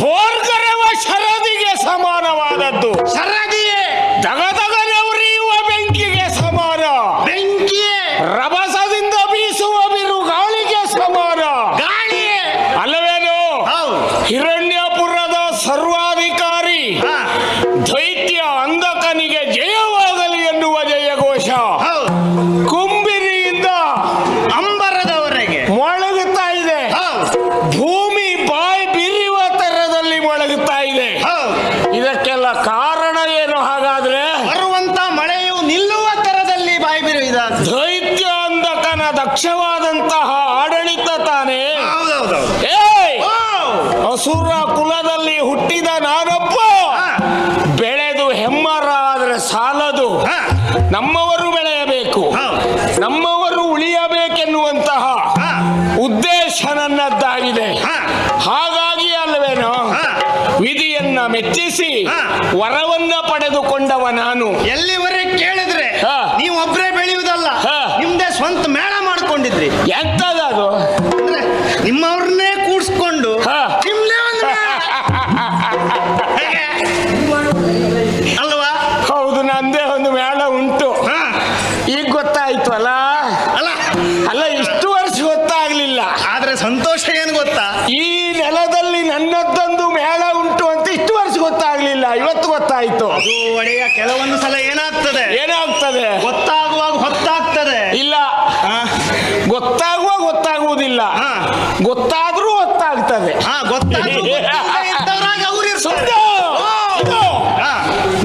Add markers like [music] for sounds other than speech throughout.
ಭೋರ್ಗರವ ಶರದಿಗೆ ಸಮಾನವಾದದ್ದು. ಶರದಿಯೇ. ದಗದಗನೆ ಉರಿಯುವ ಬೆಂಕಿಗೆ ಸಮಾನ. ಬೆಂಕಿಯೇ. ರಭಸದಿಂದ ಬೀಸುವ ಬಿರುಗಾಳಿಗೆ ಸಮಾನ. ಗಾಳಿಯೇ. ಅಲ್ಲವೇನು? ಹಿರಣ್ಯಪುರದ ಸರ್ವಾಧಿಕಾರಿ. ದೈತ್ಯ ಅಂಧಕನಿಗೆ ಜಯವಾಗಲಿ ಎನ್ನುವ ಜಯಘೋಷ. ದಕ್ಷವಾದಂತಹ ಆಡಳಿತ ತಾನೇ. ಅಸುರ ಕುಲದಲ್ಲಿ ಹುಟ್ಟಿದ ನಾನೊಬ್ಬ. ಬೆಳೆದು ಹೆಮ್ಮರ ಹೆಮ್ಮರಾದ್ರೆ ಸಾಲದು. ನಮ್ಮವರು ಬೆಳೆಯಬೇಕು. ನಮ್ಮವರು ಉಳಿಯಬೇಕೆನ್ನುವಂತಹ. ಉದ್ದೇಶ ನನ್ನದ್ದಾಗಿದೆ. ಹಾಗಾಗಿ ಅಲ್ವೇನೋ. ವಿಧಿಯನ್ನ ಮೆಚ್ಚಿಸಿ ವರವನ್ನ ಪಡೆದುಕೊಂಡವ ನಾನು. ಎಲ್ಲಿವರೆಗೆ ಕೇಳಿದ್ರೆ ನೀವೊಬ್ಬರೇ ನೀವು ಒಬ್ರೇ ಬೆಳೆಯುವುದಲ್ಲ. ಹಿಂದೆ ನಿಮ್ದೇ ಸ್ವಂತ ಮೇಳ ಮಾಡ್ಕೊಂಡಿದ್ರಿ ಎಂತದದು ನಿಮ್ಮವ್ರನ್ನೇ ಕೂಡ್ಸ್ಕೊಂಡು ಅಲ್ವಾ? ಹೌದು ನಂದೇ ಒಂದು ಮೇಳ ಉಂಟು. ಈಗ ಗೊತ್ತಾಯ್ತು ಅಲ್ಲ? ಅಲ್ಲ. ಅಲ್ಲ ಇಷ್ಟು ವರ್ಷ ಗೊತ್ತಾಗ್ಲಿಲ್ಲ. ಆದ್ರೆ ಸಂತೋಷ ಏನು ಗೊತ್ತಾ? ಈ ನೆಲದಲ್ಲಿ ನನ್ನದೊಂದು ಮೇಳ ಉಂಟು ಅಂತ ಇಷ್ಟು ವರ್ಷ ಗೊತ್ತಾಗ್ಲಿಲ್ಲ. ಇವತ್ತು ಗೊತ್ತಾಯ್ತು. ಅದು ಒಡೆಯ ಕೆಲವೊಂದು ಸಲ ಏನಾಗ್ತದೆ? ಏನಾಗ್ತದೆ? ಗೊತ್ತಾಗುವಾಗ ಹೊತ್ತಾಗ್ತದೆ ಇಲ್ಲ ಹಾ. ಗೊತ್ತಾಗುವ ಗೊತ್ತಾಗುವುದಿಲ್ಲ ಹಾ. ಗೊತ್ತಾದ್ರೂ ಗೊತ್ತಾಗ್ತದೆ [laughs] ಹಾ ಗೊತ್ತಾದ್ರು ಗೊತ್ತಿಲ್ಲದೆ ಇದ್ದವರಾಗ ಅವ್ರು ಇರ್ತಾರೆ. ಸುಮ್ನೆ. ಇದು. ಹಾ.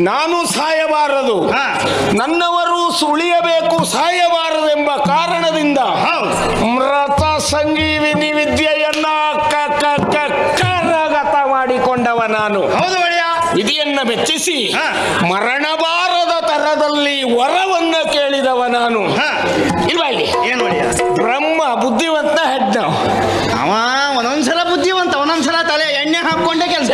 ನಾನು ಸಾಯಬಾರದು ಹಾ. ನನ್ನವರು ಸುಳಿಯಬೇಕು ಸಾಯಬಾರದೆಂಬ ಕಾರಣದಿಂದ ಹೌದು. ಮೃತ ಸಂಜೀವಿನಿ ವಿದ್ಯೆಯನ್ನ ಕ- ಕ- ಕ- ಕರಗತ ಮಾಡಿಕೊಂಡವ ನಾನು ಹೌದು ಒಡೆಯ ವಿಧಿಯನ್ನ ಮೆಚ್ಚಿಸಿ ಹಾ. ಮರಣಬಾರದ ತರದಲ್ಲಿ ವರವನ್ನ ಕೇಳಿದವ ನಾನು ಹಾ. ಇಲ್ವಾ ಇಲ್ಲಿ ಏನು ಹಾಕೊಂಡೆ ಕೆಲಸ.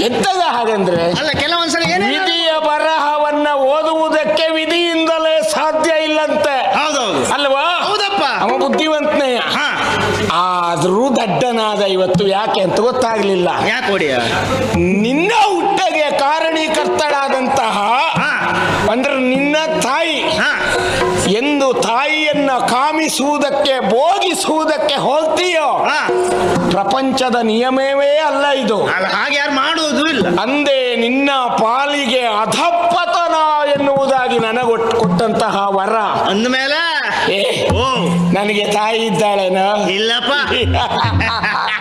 ಎಂತದ ಹಾಗಂದ್ರೆ ಅಲ್ಲ ಕೆಲವೊಂದ್ಸಲ ಏನೇ ವಿಧಿಯ ಬರಹವನ್ನ ಓದುವುದಕ್ಕೆ ವಿಧಿಯಿಂದಲೇ ಸಾಧ್ಯ ಇಲ್ಲಂತೆ. ಹೌದೌದು. ಅಲ್ವಾ? ಹೌದಪ್ಪ. ಅವ ಬುದ್ಧಿವಂತನೇ. ಹಾ. ಆದ್ರೂ ದಡ್ಡನಾದ ಇವತ್ತು ಯಾಕೆ ಅಂತ ಗೊತ್ತಾಗ್ಲಿಲ್ಲ. ಯಾಕೆ ನಿನ್ನ ಹುಟ್ಟಗೆ ಕಾರಣೀಕರ್ತಳಾದಂತಹ ಹಾ. ಅಂದ್ರೆ ನಿನ್ನ ತಾಯಿ ಎಂದು ಎಂದು ತಾಯಿಯನ್ನ ಕಾಮಿಸುವುದಕ್ಕೆ ಭೋಗಿಸುವುದಕ್ಕೆ ಹೋಗ್ತೀಯೋ? ಪ್ರಪಂಚದ ನಿಯಮವೇ ಅಲ್ಲ ಇದು. ಹಾಗೆ ಯಾರು ಮಾಡುವುದು ಇಲ್ಲ. ಅಂದೇ ನಿನ್ನ ಪಾಲಿಗೆ ಅಧಪ್ಪತನ ಎನ್ನುವುದಾಗಿ ನನಗೊಟ್ಟು ಕೊಟ್ಟಂತಹ ವರ. ಅಂದಮೇಲೆ ನನಗೆ ತಾಯಿ ಇದ್ದಾಳೇನ? ಇಲ್ಲಪ್ಪ. [laughs]